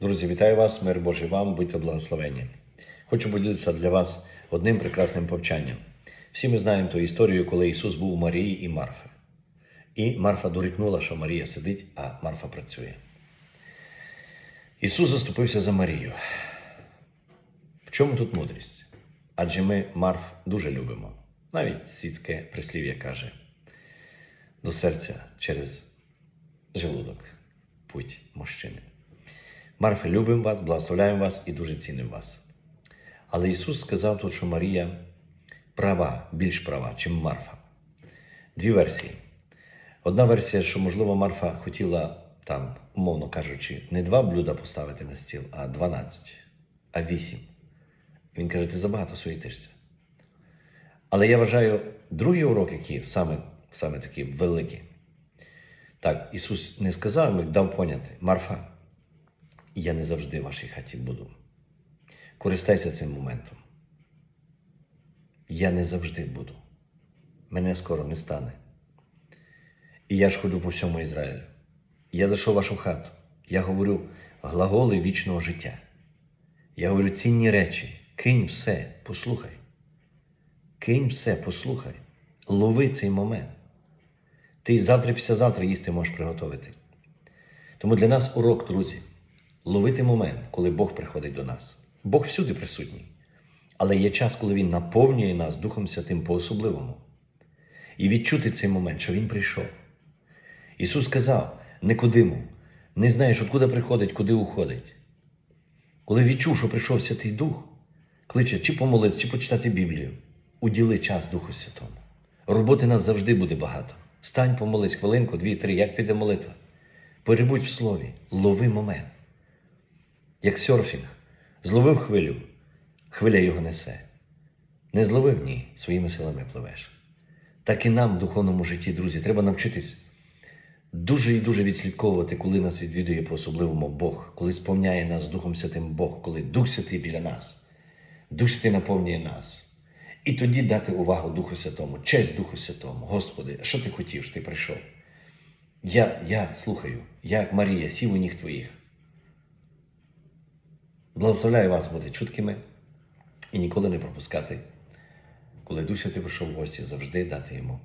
Друзі, вітаю вас, мир Божий вам, будьте благословені. Хочу поділитися для вас одним прекрасним повчанням. Всі ми знаємо ту історію, коли Ісус був у Марії і Марфи. І Марфа дорікнула, що Марія сидить, а Марфа працює. Ісус заступився за Марію. В чому тут мудрість? Адже ми Марф дуже любимо. Навіть світське прислів'я каже: до серця через желудок путь мужчини. Марфи, любимо вас, благословляємо вас і дуже цінимо вас. Але Ісус сказав тут, що Марія права, більш права, чим Марфа. Дві версії. Одна версія, що, можливо, Марфа хотіла там, умовно кажучи, не два блюда поставити на стіл, а 12, а 8. Він каже, ти забагато суєтишся. Але я вважаю, другий урок, який саме, саме такий великий. Так, Ісус не сказав дав поняти, Марфа, я не завжди в вашій хаті буду. Користайся цим моментом. Я не завжди буду. Мене скоро не стане. І я ж ходжу по всьому Ізраїлю. Я зайшов в вашу хату. Я говорю глаголи вічного життя. Я говорю цінні речі. Кинь все, послухай. Кинь все, послухай. Лови цей момент. Ти завтра, післязавтра їсти можеш приготувати. Тому для нас урок, друзі, ловити момент, коли Бог приходить до нас. Бог всюди присутній. Але є час, коли Він наповнює нас Духом Святим по-особливому. І відчути цей момент, що Він прийшов. Ісус сказав Никодиму, не знаєш, откуди приходить, куди уходить. Коли відчув, що прийшов Святий Дух, кличе чи помолитися, чи почитати Біблію, уділи час Духу Святому. Роботи нас завжди буде багато. Стань, помолись хвилинку, дві, три, як піде молитва. Перебудь в слові, лови момент. Як серфінг, зловив хвилю, хвиля його несе. Не зловив ні, своїми силами пливеш. Так і нам в духовному житті, друзі, треба навчитись дуже і дуже відслідковувати, коли нас відвідує по-особливому Бог, коли сповняє нас Духом Святим Бог, коли Дух Святий біля нас, Дух Святий наповнює нас. І тоді дати увагу Духу Святому, честь Духу Святому. Господи, що ти хотів, що ти прийшов? Я, я слухаю, я, як Марія, сів у ніг твоїх. Благословляю вас бути чуткими і ніколи не пропускати, коли Дух Святий прийшов в гості, завжди дати йому.